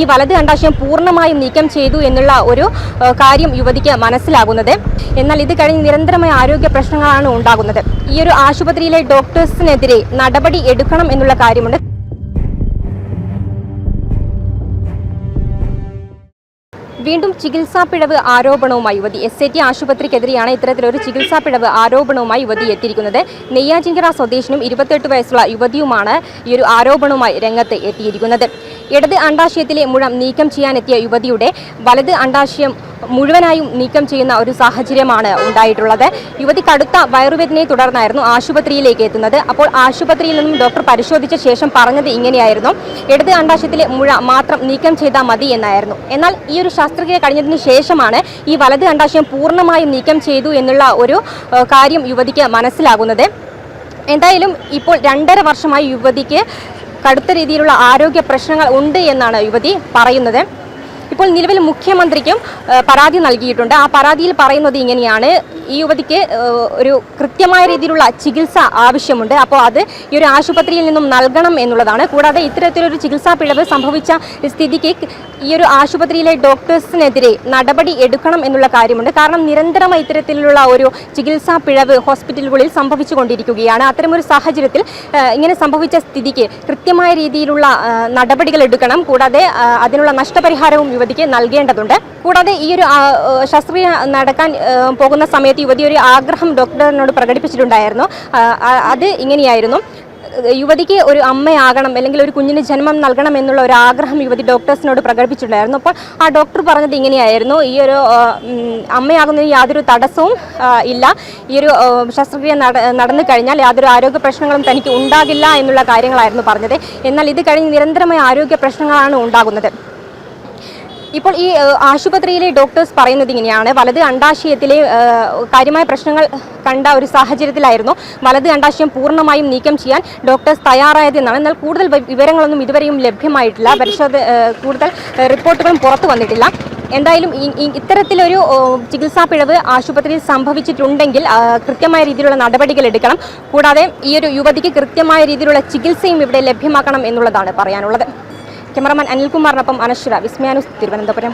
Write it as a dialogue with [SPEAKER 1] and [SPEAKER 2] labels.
[SPEAKER 1] ഈ വലത് അണ്ടാശയം പൂർണമായും നീക്കം ചെയ്തു എന്നുള്ള ഒരു കാര്യം യുവതിക്ക് മനസ്സിലാകുന്നത്. എന്നാൽ ഇത് കഴിഞ്ഞ് നിരന്തരമായ ആരോഗ്യ പ്രശ്നങ്ങളാണ് ഉണ്ടാകുന്നത്. ഈ ഒരു ആശുപത്രിയിലെ ഡോക്ടേഴ്സിനെതിരെ നടപടി എടുക്കണം എന്നുള്ള കാര്യമുണ്ട്. വീണ്ടും ചികിത്സാ പിഴവ് ആരോപണവുമായി യുവതി. എസ് ഐ ടി ആശുപത്രിക്കെതിരെയാണ് ഇത്തരത്തിലൊരു ചികിത്സാ പിഴവ് ആരോപണവുമായി യുവതി എത്തിയിരിക്കുന്നത്. നെയ്യാജിങ്കറ സ്വദേശിനും ഇരുപത്തെട്ട് വയസ്സുള്ള യുവതിയുമാണ് ഈ ഒരു ആരോപണവുമായി രംഗത്ത് എത്തിയിരിക്കുന്നത്. ഇടത് അണ്ടാശയത്തിലെ മുഴം നീക്കം ചെയ്യാനെത്തിയ യുവതിയുടെ വലത് അണ്ടാശയം മുഴുവനായും നീക്കം ചെയ്യുന്ന ഒരു സാഹചര്യമാണ് ഉണ്ടായിട്ടുള്ളത്. യുവതി കടുത്ത വയറുവേദനയെ തുടർന്നായിരുന്നു ആശുപത്രിയിലേക്ക് എത്തുന്നത്. അപ്പോൾ ആശുപത്രിയിൽ നിന്നും ഡോക്ടർ പരിശോധിച്ച ശേഷം പറഞ്ഞത് ഇങ്ങനെയായിരുന്നു. ഇടത് അണ്ടാശയത്തിലെ മുഴ മാത്രം നീക്കം ചെയ്താൽ മതി എന്നായിരുന്നു. എന്നാൽ ഈ ഒരു ശസ്ത്രക്രിയ കഴിഞ്ഞതിന് ശേഷമാണ് ഈ വലത് അണ്ടാശയം പൂർണമായും നീക്കം ചെയ്തു എന്നുള്ള ഒരു കാര്യം യുവതിക്ക് മനസ്സിലാകുന്നത്. എന്തായാലും ഇപ്പോൾ രണ്ടര വർഷമായി യുവതിക്ക് കടുത്ത രീതിയിലുള്ള ആരോഗ്യ പ്രശ്നങ്ങൾ ഉണ്ട് എന്നാണ് യുവതി പറയുന്നത്. ഇപ്പോൾ നിലവിൽ മുഖ്യമന്ത്രിക്കും പരാതി നൽകിയിട്ടുണ്ട്. ആ പരാതിയിൽ പറയുന്നത് ഇങ്ങനെയാണ്. ഈ യുവതിക്ക് ഒരു കൃത്യമായ രീതിയിലുള്ള ചികിത്സ ആവശ്യമുണ്ട്. അപ്പോൾ അത് ഈ ഒരു ആശുപത്രിയിൽ നിന്നും നൽകണം എന്നുള്ളതാണ്. കൂടാതെ ഇത്തരത്തിലൊരു ചികിത്സാ പിഴവ് സംഭവിച്ച സ്ഥിതിക്ക് ഈ ഒരു ആശുപത്രിയിലെ ഡോക്ടേഴ്സിനെതിരെ നടപടി എടുക്കണം എന്നുള്ള കാര്യമുണ്ട്. കാരണം നിരന്തരമായി ഇത്തരത്തിലുള്ള ഒരു ചികിത്സാ പിഴവ് ഹോസ്പിറ്റലുകളിൽ സംഭവിച്ചു കൊണ്ടിരിക്കുകയാണ് അത്തരമൊരു സാഹചര്യത്തിൽ ഇങ്ങനെ സംഭവിച്ച സ്ഥിതിക്ക് കൃത്യമായ രീതിയിലുള്ള നടപടികൾ എടുക്കണം. കൂടാതെ അതിനുള്ള നഷ്ടപരിഹാരവും യുവതിക്ക് നൽകേണ്ടതുണ്ട്. കൂടാതെ ഈ ഒരു ശസ്ത്രക്രിയ നടക്കാൻ പോകുന്ന സമയത്ത് യുവതി ഒരു ആഗ്രഹം ഡോക്ടറിനോട് പ്രകടിപ്പിച്ചിട്ടുണ്ടായിരുന്നു. അത് ഇങ്ങനെയായിരുന്നു. യുവതിക്ക് ഒരു അമ്മയാകണം അല്ലെങ്കിൽ ഒരു കുഞ്ഞിന് ജന്മം നൽകണം എന്നുള്ള ഒരു ആഗ്രഹം യുവതി ഡോക്ടേഴ്സിനോട് പ്രകടിപ്പിച്ചിട്ടുണ്ടായിരുന്നു. അപ്പോൾ ആ ഡോക്ടർ പറഞ്ഞത് ഇങ്ങനെയായിരുന്നു. ഈ ഒരു അമ്മയാകുന്നതിന് യാതൊരു തടസ്സവും ഇല്ല. ഈ ഒരു ശസ്ത്രക്രിയ നട നടന്നു കഴിഞ്ഞാൽ യാതൊരു ആരോഗ്യ പ്രശ്നങ്ങളും തനിക്ക് ഉണ്ടാകില്ല എന്നുള്ള കാര്യങ്ങളായിരുന്നു പറഞ്ഞത്. എന്നാൽ ഇത് കഴിഞ്ഞ് നിരന്തരമായ ആരോഗ്യ പ്രശ്നങ്ങളാണ് ഉണ്ടാകുന്നത്. ഇപ്പോൾ ഈ ആശുപത്രിയിലെ ഡോക്ടേഴ്സ് പറയുന്നത് ഇങ്ങനെയാണ്. വലത് അണ്ടാശയത്തിലെ കാര്യമായ പ്രശ്നങ്ങൾ കണ്ട ഒരു സാഹചര്യത്തിലായിരുന്നു. വലത് അണ്ടാശയം പൂർണമായും നീക്കം ചെയ്യാൻ ഡോക്ടേഴ്സ് തയ്യാറായത് എന്നാണ്. എന്നാൽ കൂടുതൽ വിവരങ്ങളൊന്നും ഇതുവരെയും ലഭ്യമായിട്ടില്ല. പരിശോധ കൂടുതൽ റിപ്പോർട്ടുകളും പുറത്തു വന്നിട്ടില്ല. എന്തായാലും ഇത്തരത്തിലൊരു ചികിത്സാ പിഴവ് ആശുപത്രിയിൽ സംഭവിച്ചിട്ടുണ്ടെങ്കിൽ കൃത്യമായ രീതിയിലുള്ള നടപടികൾ എടുക്കണം. കൂടാതെ ഈ ഒരു യുവതിക്ക് കൃത്യമായ രീതിയിലുള്ള ചികിത്സയും ഇവിടെ ലഭ്യമാക്കണം എന്നുള്ളതാണ് പറയാനുള്ളത്. ക്യാമറമാൻ അനിൽകുമാറിനൊപ്പം അനശ്വര വിസ്മയാനുസ് തിരുവനന്തപുരം